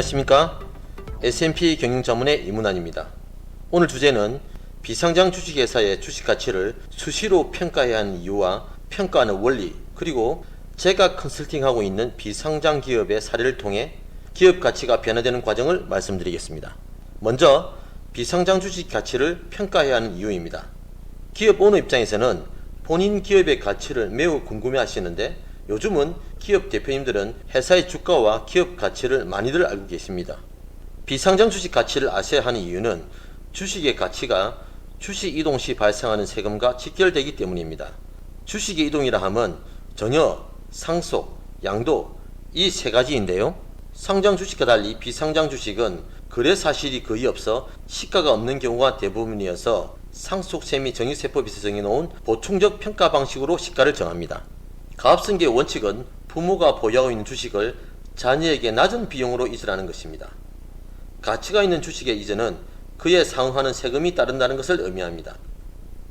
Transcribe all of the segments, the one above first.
안녕하십니까 S&P 경영자문의 이문환입니다. 오늘 주제는 비상장 주식회사의 주식 가치를 수시로 평가해야 하는 이유와 평가하는 원리 그리고 제가 컨설팅하고 있는 비상장 기업의 사례를 통해 기업 가치가 변화되는 과정을 말씀드리겠습니다. 먼저 비상장 주식 가치를 평가해야 하는 이유입니다. 기업 오너 입장에서는 본인 기업의 가치를 매우 궁금해 하시는데 요즘은 기업 대표님들은 회사의 주가와 기업 가치를 많이들 알고 계십니다. 비상장 주식 가치를 아셔야 하는 이유는 주식의 가치가 주식 이동 시 발생하는 세금과 직결되기 때문입니다. 주식의 이동이라 함은 전혀, 상속, 양도 이 세 가지인데요. 상장 주식과 달리 비상장 주식은 거래 사실이 거의 없어 시가가 없는 경우가 대부분이어서 상속세 및 정의세법에서 정해놓은 보충적 평가 방식으로 시가를 정합니다. 가압승계의 원칙은 부모가 보유하고 있는 주식을 자녀에게 낮은 비용으로 이전하는 것입니다. 가치가 있는 주식의 이전은 그에 상응하는 세금이 따른다는 것을 의미합니다.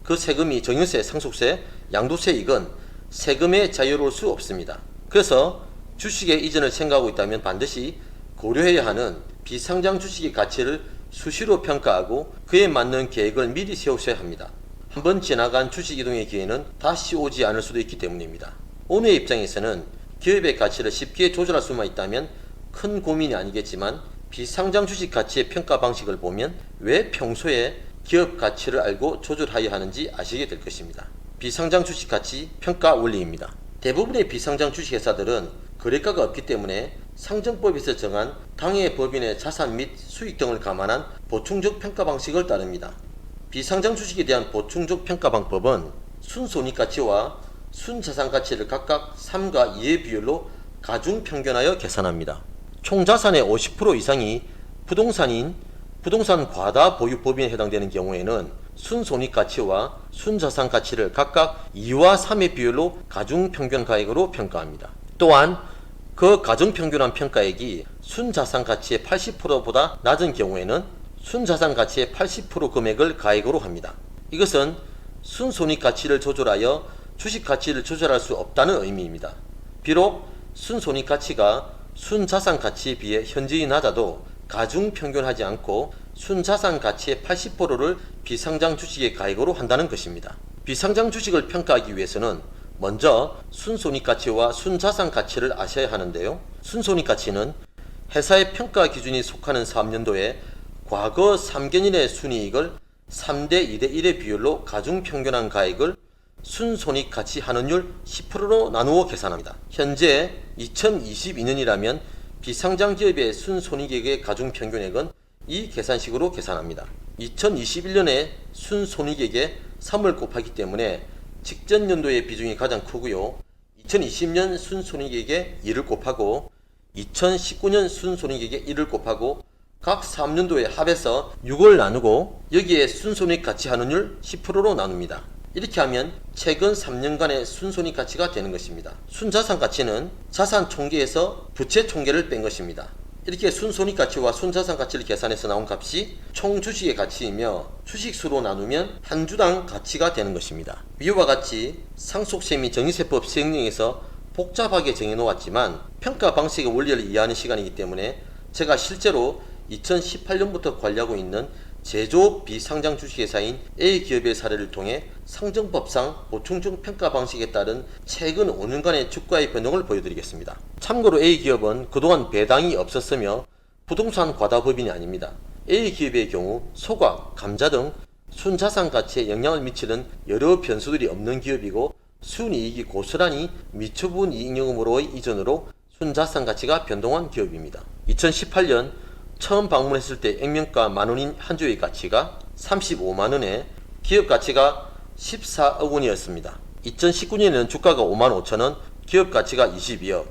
그 세금이 정유세, 상속세, 양도세이건 세금에 자유로울 수 없습니다. 그래서 주식의 이전을 생각하고 있다면 반드시 고려해야 하는 비상장 주식의 가치를 수시로 평가하고 그에 맞는 계획을 미리 세우셔야 합니다. 한번 지나간 주식 이동의 기회는 다시 오지 않을 수도 있기 때문입니다. 오너의 입장에서는 기업의 가치를 쉽게 조절할 수만 있다면 큰 고민이 아니겠지만 비상장 주식 가치의 평가 방식을 보면 왜 평소에 기업 가치를 알고 조절하여야 하는지 아시게 될 것입니다. 비상장 주식 가치 평가 원리입니다. 대부분의 비상장 주식 회사들은 거래가가 없기 때문에 상정법에서 정한 당해 법인의 자산 및 수익 등을 감안한 보충적 평가 방식을 따릅니다. 비상장 주식에 대한 보충적 평가 방법은 순손익 가치와 순자산 가치를 각각 3과 2의 비율로 가중 평균하여 계산합니다. 총 자산의 50% 이상이 부동산인 부동산 과다 보유 법인에 해당되는 경우에는 순손익 가치와 순자산 가치를 각각 2와 3의 비율로 가중 평균 가액으로 평가합니다. 또한 그 가중 평균한 평가액이 순자산 가치의 80%보다 낮은 경우에는 순자산 가치의 80% 금액을 가액으로 합니다. 이것은 순손익 가치를 조절하여 주식 가치를 조절할 수 없다는 의미입니다. 비록 순손익 가치가 순자산 가치에 비해 현저히 낮아도 가중 평균하지 않고 순자산 가치의 80%를 비상장 주식의 가액으로 한다는 것입니다. 비상장 주식을 평가하기 위해서는 먼저 순손익 가치와 순자산 가치를 아셔야 하는데요. 순손익 가치는 회사의 평가 기준이 속하는 3년도에 과거 3개년의 순이익을 3대 2대 1의 비율로 가중 평균한 가액을 순손익 가치 환원율 10%로 나누어 계산합니다. 현재 2022년이라면 비상장 기업의 순손익액의 가중 평균액은 이 계산식으로 계산합니다. 2021년에 순손익액의 3을 곱하기 때문에 직전 연도의 비중이 가장 크고요. 2020년 순손익액의 2를 곱하고 2019년 순손익액의 1을 곱하고 각 3년도에 합해서 6을 나누고 여기에 순손익 가치 환원율 10%로 나눕니다. 이렇게 하면 최근 3년간의 순손익 가치가 되는 것입니다. 순자산 가치는 자산 총계에서 부채 총계를 뺀 것입니다. 이렇게 순손익 가치와 순자산 가치를 계산해서 나온 값이 총 주식의 가치이며 주식수로 나누면 한 주당 가치가 되는 것입니다. 위와 같이 상속세 및 정의세법 시행령에서 복잡하게 정해놓았지만 평가 방식의 원리를 이해하는 시간이기 때문에 제가 실제로 2018년부터 관리하고 있는 제조 비상장 주식회사인 A기업의 사례를 통해 상정법상 보충적 평가 방식에 따른 최근 5년간의 주가의 변동을 보여드리겠습니다. 참고로 A기업은 그동안 배당이 없었으며 부동산 과다법인이 아닙니다. A기업의 경우 소각, 감자 등 순자산 가치에 영향을 미치는 여러 변수들이 없는 기업이고 순이익이 고스란히 미처분 이익요금으로의 이전으로 순자산 가치가 변동한 기업입니다. 2018년 처음 방문했을 때 액면가 만원인 한 주의 가치가 35만원에 기업 가치가 14억 원이었습니다. 2019년에는 주가가 5만 5천원, 기업 가치가 22억.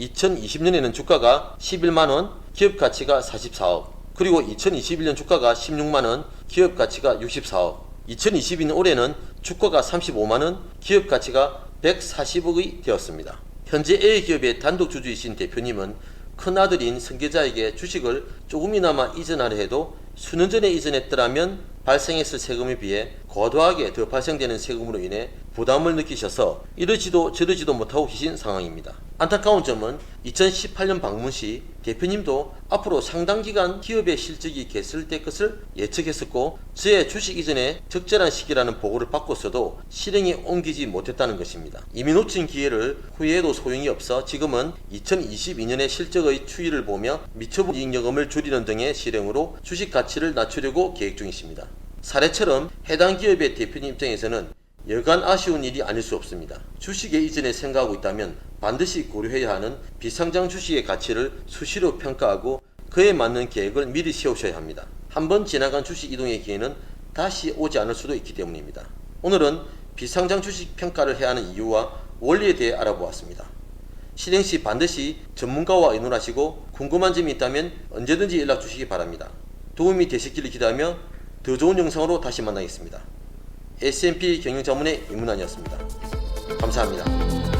2020년에는 주가가 11만원, 기업 가치가 44억. 그리고 2021년 주가가 16만원, 기업 가치가 64억. 2022년 올해는 주가가 35만원, 기업 가치가 140억이 되었습니다. 현재 A기업의 단독 주주이신 대표님은 큰아들인 승계자에게 주식을 조금이나마 이전하려 해도 수년 전에 이전했더라면 발생했을 세금에 비해 과도하게 더 발생되는 세금으로 인해 부담을 느끼셔서 이러지도 저러지도 못하고 계신 상황입니다. 안타까운 점은 2018년 방문 시 대표님도 앞으로 상당 기간 기업의 실적이 개설될 것을 예측했었고 저의 주식 이전에 적절한 시기라는 보고를 받고서도 실행에 옮기지 못했다는 것입니다. 이미 놓친 기회를 후회해도 소용이 없어 지금은 2022년의 실적의 추이를 보며 미처분 이익여금을 줄이는 등의 실행으로 주식 가치를 낮추려고 계획 중이십니다. 사례처럼 해당 기업의 대표님 입장에서는 여간 아쉬운 일이 아닐 수 없습니다. 주식에 이전에 생각하고 있다면 반드시 고려해야 하는 비상장 주식의 가치를 수시로 평가하고 그에 맞는 계획을 미리 세우셔야 합니다. 한번 지나간 주식 이동의 기회는 다시 오지 않을 수도 있기 때문입니다. 오늘은 비상장 주식 평가를 해야 하는 이유와 원리에 대해 알아보았습니다. 실행 시 반드시 전문가와 의논하시고 궁금한 점이 있다면 언제든지 연락 주시기 바랍니다. 도움이 되셨기를 기대하며 더 좋은 영상으로 다시 만나겠습니다. S&P 경영 전문의 이문환이었습니다. 감사합니다.